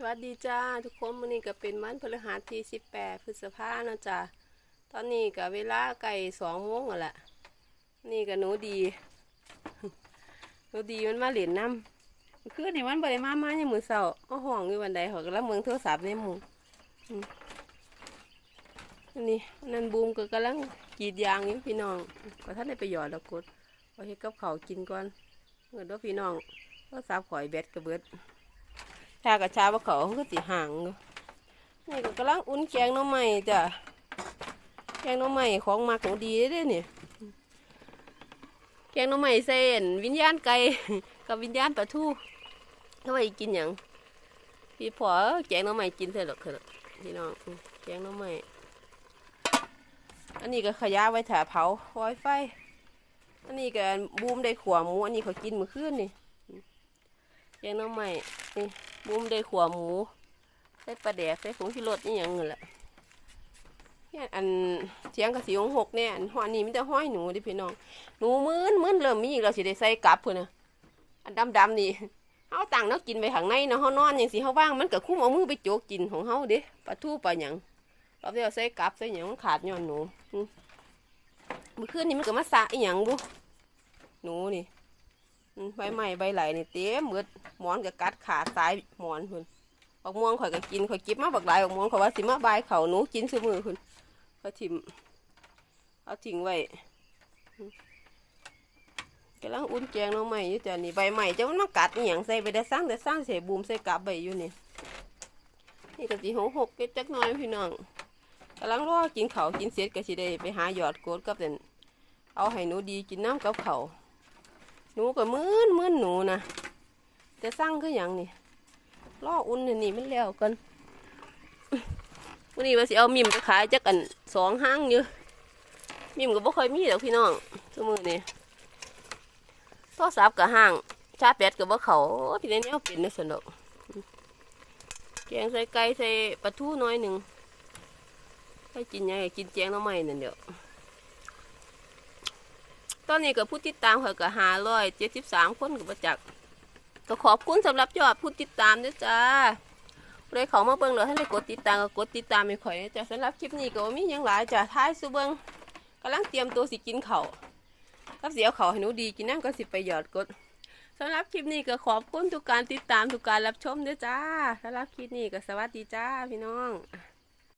สวัสดีจ้าทุกคนวันนี้ก็เป็นวันพฤหัสที่สิบแปดพฤษภาเนาะจ้าตอนนี้ก็เวลาไก่สองโมงแล้วละนี่ก็หนูดีหนูดีมันมาเหรียญน้ำคือนี่มันบริมามาในมือเสาก็ห้องอยู่วันใดเขากำลังเมืองโทรศัพท์ในหมุงอืมอันนี้นั่นบูมก็กำลังกีดยางอยู่พี่น้องก็ท่านได้ไปหยอดแล้วกดเอาเฮ็ดกับเขากินก่อนเงินด้วยพี่น้องโทรศัพท์ข่อยแบตกระเบิด ชากระชาว่าเขาก็สิห่างนี่ก็กำลังอุ่นแกงน้ำใหม่จ้ะแกงน้ำใหม่ของมาของดีเด้เนี่ยแกงน้ำใหม่เส้นวิญญาณไก่กับวิญญาณปลาทูเขาไปกินอย่างพี่พอแกงน้ำใหม่กินเถอะหรอกเถอะพี่น้องแกงน้ำใหม่อันนี้ก็ขยะไว้ถ่าเผาไวไฟ อันนี้ก็บูมได้ขวหมูอันนี้เขากินมื่อคืนนี่ แกงน้ำใหม่นี่บุ้มได้ขัวหมูใส่ปลาแดกใส่ผงชูรสนี่อย่างเงี้ยแหละเนี่ยอันเสียงกระสีหงหกเนี่ยอันห้อนี้มันจะห้อยหนูดิพี่น้องหนูมื้นมื้นเริ่มมีอีกแล้วสิได้ใส่กลับเพื่อนนะอันดำดำนี่เอาตังเนาะกินไปข้างในเนาะเฮานอนอย่างสิเฮาว่างมันก็คุ้มเอามือไปโจกกินของเฮาเด้ปลาทูปลาหยังเราได้เอาใส่กลับใส่หยังขาดย้อนหนูเมื่อคืนนี้มันก็มาสะอีหยังบุหนูนี่ ใบใหม่ใบไหลนี่เต็มหมดหมอนก็กัดขาซ้ายหมอนคุณบักม่วงข่อยก็กินข่อยก็บมาบักหลายบักม่วงข่อยว่าสิมาบายเขาหนูกินซื้อมือคุณข่อยถิ่มเอาทิ้งไว้กำลังอุ่นแกงน้องใหม่อยู่จ้ะนี่ใบใหม่จะมันมากัดอหย่างใส่ไปได้สร้างแต่สร้างเสียบูมใส่กลับใบอยู่นี่นี่ก็สีหกหกเก็บจักน้อยพี่น้องกำลังรอกินเขากินเสร็จก็สิได้ไปหาหยอดโกดกับเด่นเอาให้หนูดีกินน้ำกับเขา หนูก็มืนมืนหนูนะแต่สร้างคืออย่างนี่ล่ออุ่นนี่นี่มันแล้วกันวันนี้ว่าสิเอามิมไปขายจักกันสองห้างอยู่มิมก็บ่ค่อยมีดอกพี่น้องทุกมือนี่โทรศัพท์กับห้าง ชาร์จแบตกับบ่เขาโอ้ยพี่เนี้ยเอาเป็นในสนุกแกงใส่ไก่ใส่ปลาทูน้อยหนึ่งให้กินยังไงกินแจงหน้ำใหม่นั่นเดียว ตอนนี้ก็ผู้ติดตามเขาก็หาร้อยเจ็ดสิบสามคนกับประจักษ์ก็ขอบคุณสำหรับยอดผู้ติดตามด้วยจ้าเลยเขามาเบิ่งเลยให้ได้กดติดตามก็กดติดตามไม่ข่อยนะจ้ะสำหรับคลิปนี้ก็มีหยังหลายจ้ะท้ายสุเบิ่งกำลังเตรียมตัวสิกินเขากับเสียวเขาให้หนูดีกินนั่นก็สิไปหยอดกดสำหรับคลิปนี้ก็ขอบคุณทุกการติดตามทุกการรับชมด้วยจ้าสำหรับคลิปนี้ก็สวัสดีจ้าพี่น้อง